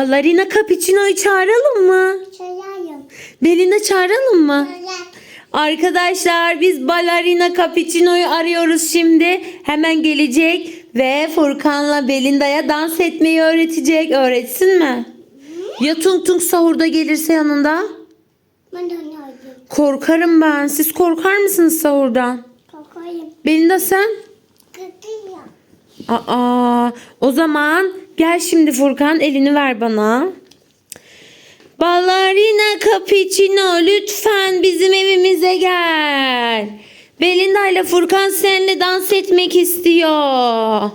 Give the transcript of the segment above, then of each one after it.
Ballerina Cappuccino'yu çağıralım mı? Çayayım. Belinda çağıralım mı? Böyle. Arkadaşlar biz Ballerina Cappuccino'yu arıyoruz şimdi. Hemen gelecek ve Furkan'la Belinda'ya dans etmeyi öğretecek. Öğretsin mi? Ya Tung Tung sahurda gelirse yanında? Ben. Korkarım ben. Siz korkar mısınız sahurdan? Kokayım. Belinda sen? Kıkıyım. Aa, o zaman gel şimdi Furkan elini ver bana. Ballerina Cappuccino lütfen bizim evimize gel. Belinda ile Furkan seninle dans etmek istiyor.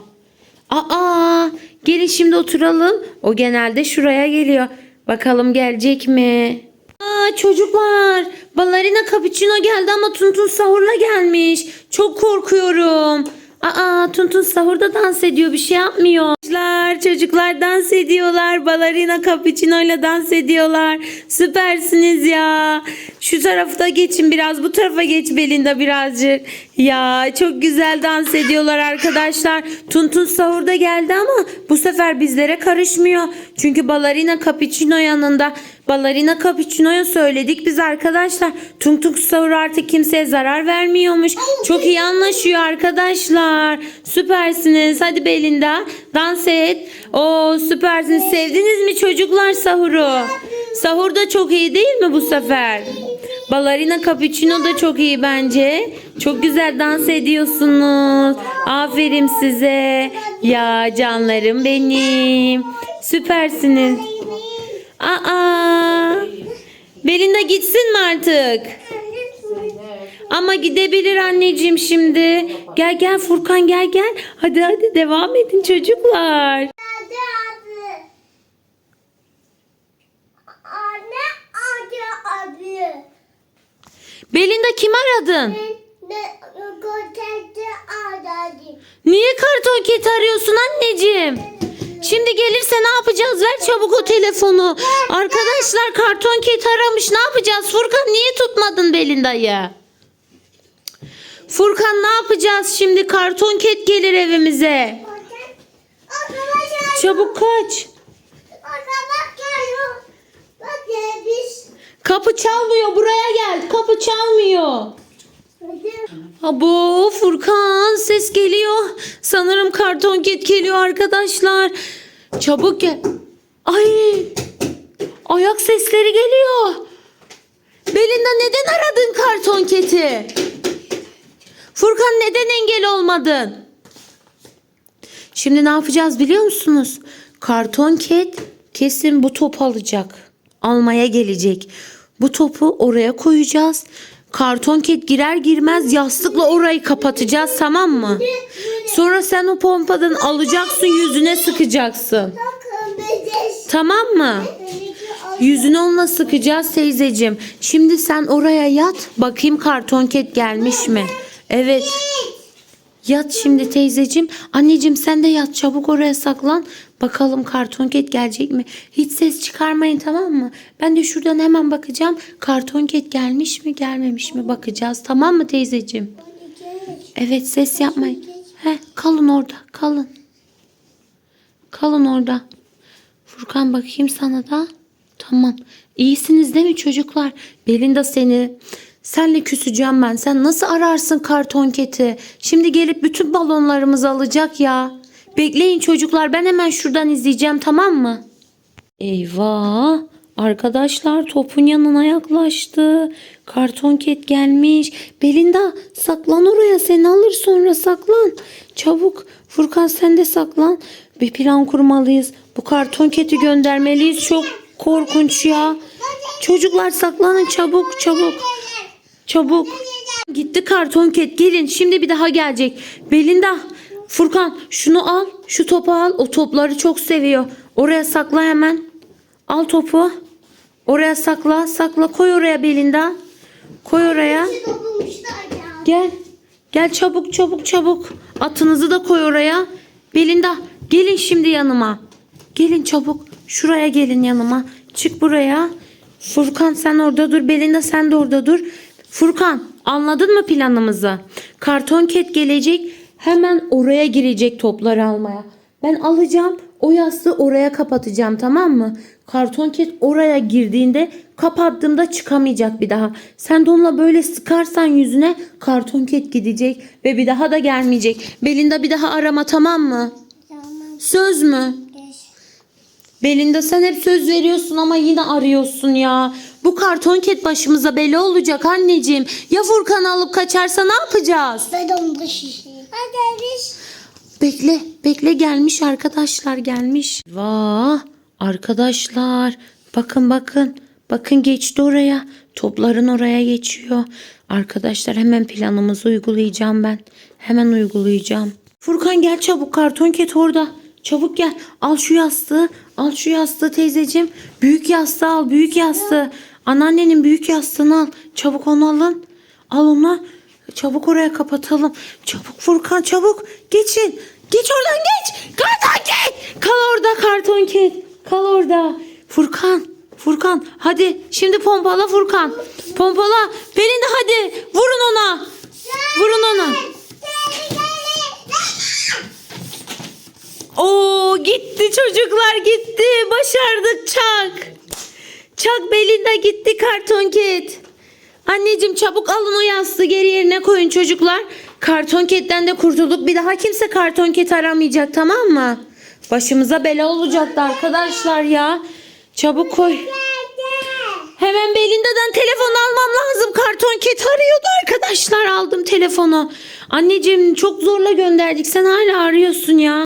Aa, gelin şimdi oturalım. O genelde şuraya geliyor. Bakalım gelecek mi? Aa, çocuklar, Ballerina Cappuccino geldi ama Tuntun Sahur'la gelmiş. Çok korkuyorum. Aa, Tuntun Sahur'da dans ediyor, bir şey yapmıyor. Çocuklar, çocuklar dans ediyorlar. Ballerina Cappuccino ile dans ediyorlar. Süpersiniz ya. Şu tarafta geçin biraz, bu tarafa geç Belinda birazcık. Ya çok güzel dans ediyorlar arkadaşlar. Tuntun Sahur'da geldi ama bu sefer bizlere karışmıyor. Çünkü Ballerina Cappuccino yanında. Ballerina Cappuccino'ya söyledik biz arkadaşlar. Tung Tung Sahur artık kimseye zarar vermiyormuş. Çok iyi anlaşıyor arkadaşlar. Süpersiniz. Hadi Belinda dans et. Oo süpersiniz. Sevdiniz mi çocuklar sahuru? Sahur da çok iyi değil mi bu sefer? Ballerina Cappuccino da çok iyi bence. Çok güzel dans ediyorsunuz. Aferin size. Ya canlarım benim. Süpersiniz. Aa! Belinda gitsin mi artık? Ama gidebilir anneciğim şimdi. Gel gel Furkan gel gel. Hadi hadi devam edin çocuklar. Belinda kim aradın? Niye karton ket arıyorsun anneciğim? Şimdi gelirse ne yapacağız? Ver çabuk o telefonu. Arkadaşlar karton ket aramış. Ne yapacağız? Furkan niye tutmadın Belinda'yı? Furkan ne yapacağız şimdi? Karton ket gelir evimize. Çabuk kaç. Kapı çalmıyor. Buraya gel. Kapı çalmıyor. Abo Furkan ses geliyor. Sanırım karton ket geliyor arkadaşlar. Çabuk gel. Ay. Ayak sesleri geliyor. Belinda neden aradın karton keti? Furkan neden engel olmadın? Şimdi ne yapacağız biliyor musunuz? Karton ket kesin bu top alacak. Almaya gelecek. Bu topu oraya koyacağız. Karton ket girer girmez yastıkla orayı kapatacağız tamam mı? Sonra sen o pompadan alacaksın yüzüne sıkacaksın. Tamam mı? Yüzüne onunla sıkacağız teyzeciğim. Şimdi sen oraya yat. Bakayım karton ket gelmiş mi? Evet. Yat şimdi teyzeciğim. Anneciğim sen de yat çabuk oraya saklan. Bakalım karton ket gelecek mi? Hiç ses çıkarmayın tamam mı? Ben de şuradan hemen bakacağım. Karton ket gelmiş mi gelmemiş mi bakacağız. Tamam mı teyzeciğim? Evet ses yapmayın. He, kalın orada kalın. Kalın orada. Furkan bakayım sana da. Tamam. İyisiniz değil mi çocuklar? Belinda seni. Senle küseceğim ben. Sen nasıl ararsın karton keti? Şimdi gelip bütün balonlarımızı alacak ya. Bekleyin çocuklar. Ben hemen şuradan izleyeceğim tamam mı? Eyvah. Arkadaşlar topun yanına yaklaştı. Karton ket gelmiş. Belinda saklan oraya seni alır sonra saklan. Çabuk Furkan sen de saklan. Bir plan kurmalıyız. Bu karton keti göndermeliyiz. Çok korkunç ya. Çocuklar saklanın çabuk çabuk. Çabuk. Gitti karton ket gelin şimdi bir daha gelecek. Belinda Furkan şunu al şu topu al o topları çok seviyor. Oraya sakla hemen. Al topu. Oraya sakla sakla koy oraya Belinda. Koy oraya. Gel. Gel çabuk çabuk çabuk. Atınızı da koy oraya. Belinda gelin şimdi yanıma. Gelin çabuk. Şuraya gelin yanıma. Çık buraya. Furkan sen orada dur. Belinda sen de orada dur. Furkan anladın mı planımızı? Karton ket gelecek. Hemen oraya girecek topları almaya. Ben alacağım. o yastığı oraya kapatacağım tamam mı? Karton ket oraya girdiğinde kapattığımda çıkamayacak bir daha. Sen de onunla böyle sıkarsan yüzüne karton ket gidecek ve bir daha da gelmeyecek. Belinda bir daha arama tamam mı? Tamam. Söz mü? Belinda sen hep söz veriyorsun ama yine arıyorsun ya. Bu karton ket başımıza bela olacak anneciğim. Ya Furkan'ı alıp kaçarsa ne yapacağız? Ben onu şişeyim. Hadi biz. Bekle, bekle gelmiş arkadaşlar gelmiş. Vah arkadaşlar bakın bakın. Bakın geçti oraya. Topların oraya geçiyor. Arkadaşlar hemen planımızı uygulayacağım ben. Hemen uygulayacağım. Furkan gel çabuk karton ket orada. Çabuk gel. Al şu yastığı. Al şu yastığı teyzeciğim. Büyük yastığı al. Büyük yastığı. Anneannenin büyük yastığını al. Çabuk onu alın. Al onu. Çabuk oraya kapatalım. Çabuk Furkan çabuk. Geçin. Geç oradan geç. Karton ket. Kal orada karton ket. Kal orada. Furkan. Furkan hadi şimdi pompala Furkan. Pompala. Pelin de hadi. Vurun ona. Vurun ona. Oo gitti çocuklar gitti. Başardık Çak. Çak Belinda gitti karton ket. Anneciğim çabuk alın o yastığı geri yerine koyun çocuklar. Karton ketten de kurtulduk. Bir daha kimse karton ket aramayacak tamam mı? Başımıza bela olacaktı arkadaşlar ya. Çabuk koy. Hemen Belinda'dan telefon almam lazım. Karton ket arıyordu arkadaşlar. Aldım telefonu. Anneciğim çok zorla gönderdik. Sen hala arıyorsun ya.